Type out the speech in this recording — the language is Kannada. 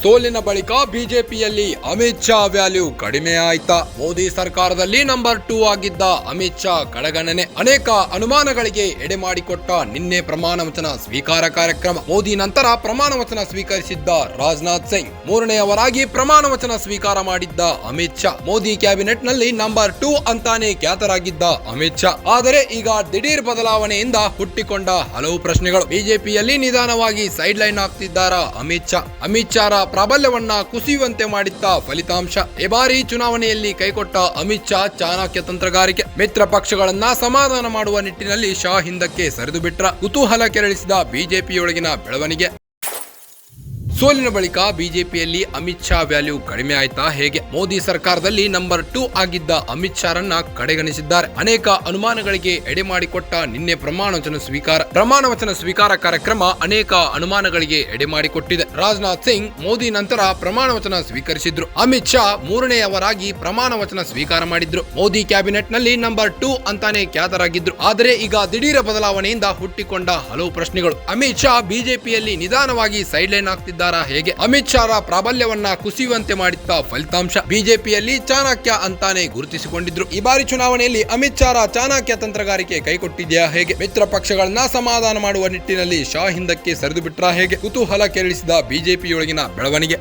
ಸೋಲಿನ ಬಳಿಕ ಬಿಜೆಪಿಯಲ್ಲಿ ಅಮಿತ್ ಶಾ ವ್ಯಾಲ್ಯೂ ಕಡಿಮೆ ಆಯ್ತಾ. ಮೋದಿ ಸರ್ಕಾರದಲ್ಲಿ ನಂಬರ್ ಟೂ ಆಗಿದ್ದ ಅಮಿತ್ ಶಾ ಕಡೆಗಣನೆ ಅನೇಕ ಅನುಮಾನಗಳಿಗೆ ಎಡೆ ಮಾಡಿಕೊಟ್ಟ ನಿನ್ನೆ ಪ್ರಮಾಣ ವಚನ ಸ್ವೀಕಾರ ಕಾರ್ಯಕ್ರಮ. ಮೋದಿ ನಂತರ ಪ್ರಮಾಣ ವಚನ ಸ್ವೀಕರಿಸಿದ್ದ ರಾಜನಾಥ್ ಸಿಂಗ್. ಮೂರನೆಯವರಾಗಿ ಪ್ರಮಾಣ ವಚನ ಸ್ವೀಕಾರ ಮಾಡಿದ್ದ ಅಮಿತ್ ಶಾ. ಮೋದಿ ಕ್ಯಾಬಿನೆಟ್ನಲ್ಲಿ ನಂಬರ್ ಟೂ ಅಂತಾನೆ ಖ್ಯಾತರಾಗಿದ್ದ ಅಮಿತ್ ಶಾ. ಆದರೆ ಈಗ ದಿಢೀರ್ ಬದಲಾವಣೆಯಿಂದ ಹುಟ್ಟಿಕೊಂಡ ಹಲವು ಪ್ರಶ್ನೆಗಳು. ಬಿಜೆಪಿಯಲ್ಲಿ ನಿಧಾನವಾಗಿ ಸೈಡ್ ಲೈನ್ ಆಗ್ತಿದ್ದಾರಾ ಅಮಿತ್ ಶಾ? ಅಮಿತ್ ಶಾರ ಪ್ರಾಬಲ್ಯವನ್ನ ಕುಸಿಯುವಂತೆ ಮಾಡಿದ್ದ ಫಲಿತಾಂಶ. ಈ ಬಾರಿ ಚುನಾವಣೆಯಲ್ಲಿ ಕೈಕೊಟ್ಟ ಅಮಿತ್ ಶಾ ಚಾಣಕ್ಯ ತಂತ್ರಗಾರಿಕೆ. ಮಿತ್ರ ಪಕ್ಷಗಳನ್ನ ಸಮಾಧಾನ ಮಾಡುವ ನಿಟ್ಟಿನಲ್ಲಿ ಶಾ ಹಿಂದಕ್ಕೆ ಸರಿದು ಬಿಟ್ರ ಕುತೂಹಲ ಕೆರಳಿಸಿದ ಬಿಜೆಪಿಯೊಳಗಿನ ಬೆಳವಣಿಗೆ. ಸೋಲಿನ ಬಳಿಕ ಬಿಜೆಪಿಯಲ್ಲಿ ಅಮಿತ್ ಶಾ ವ್ಯಾಲ್ಯೂ ಕಡಿಮೆ ಆಯ್ತಾ ಹೇಗೆ? ಮೋದಿ ಸರ್ಕಾರದಲ್ಲಿ ನಂಬರ್ ಟೂ ಆಗಿದ್ದ ಅಮಿತ್ ಶಾರನ್ನ ಕಡೆಗಣಿಸಿದ್ದಾರೆ. ಅನೇಕ ಅನುಮಾನಗಳಿಗೆ ಎಡೆ ಮಾಡಿಕೊಟ್ಟ ನಿನ್ನೆ ಪ್ರಮಾಣ ವಚನ ಸ್ವೀಕಾರ. ಪ್ರಮಾಣ ವಚನ ಸ್ವೀಕಾರ ಕಾರ್ಯಕ್ರಮ ಅನೇಕ ಅನುಮಾನಗಳಿಗೆ ಎಡೆ ಮಾಡಿಕೊಟ್ಟಿದೆ. ರಾಜನಾಥ್ ಸಿಂಗ್ ಮೋದಿ ನಂತರ ಪ್ರಮಾಣ ವಚನ ಸ್ವೀಕರಿಸಿದ್ರು. ಅಮಿತ್ ಶಾ ಮೂರನೆಯವರಾಗಿ ಪ್ರಮಾಣ ವಚನ ಸ್ವೀಕಾರ ಮಾಡಿದ್ರು. ಮೋದಿ ಕ್ಯಾಬಿನೆಟ್ನಲ್ಲಿ ನಂಬರ್ ಟೂ ಅಂತಾನೆ ಖ್ಯಾತರಾಗಿದ್ರು. ಆದರೆ ಈಗ ದಿಢೀರ ಬದಲಾವಣೆಯಿಂದ ಹುಟ್ಟಿಕೊಂಡ ಹಲವು ಪ್ರಶ್ನೆಗಳು. ಅಮಿತ್ ಶಾ ಬಿಜೆಪಿಯಲ್ಲಿ ನಿಧಾನವಾಗಿ ಸೈಡ್ ಲೈನ್ ಆಗ್ತಿದ್ದಾರಾ. ಹೇಗೆ ಅಮಿತ್ ಶಾರ ಪ್ರಾಬಲ್ಯವನ್ನ ಕುಸಿಯುವಂತೆ ಮಾಡಿದ್ದ ಫಲಿತಾಂಶ? ಬಿಜೆಪಿಯಲ್ಲಿ ಚಾಣಕ್ಯ ಅಂತಾನೆ ಗುರುತಿಸಿಕೊಂಡಿದ್ರು. ಈ ಬಾರಿ ಚುನಾವಣೆಯಲ್ಲಿ ಅಮಿತ್ ಶಾರ ಚಾಣಕ್ಯ ತಂತ್ರಗಾರಿಕೆ ಕೈಕೊಟ್ಟಿದೆಯಾ ಹೇಗೆ? ಮಿತ್ರ ಪಕ್ಷಗಳನ್ನ ಸಮಾಧಾನ ಮಾಡುವ ನಿಟ್ಟಿನಲ್ಲಿ ಶಾ ಹಿಂದಕ್ಕೆ ಸರಿದು ಬಿಟ್ರ ಹೇಗೆ? ಕುತೂಹಲ ಕೆರಳಿಸಿದ ಬಿಜೆಪಿಯೊಳಗಿನ ಬೆಳವಣಿಗೆ.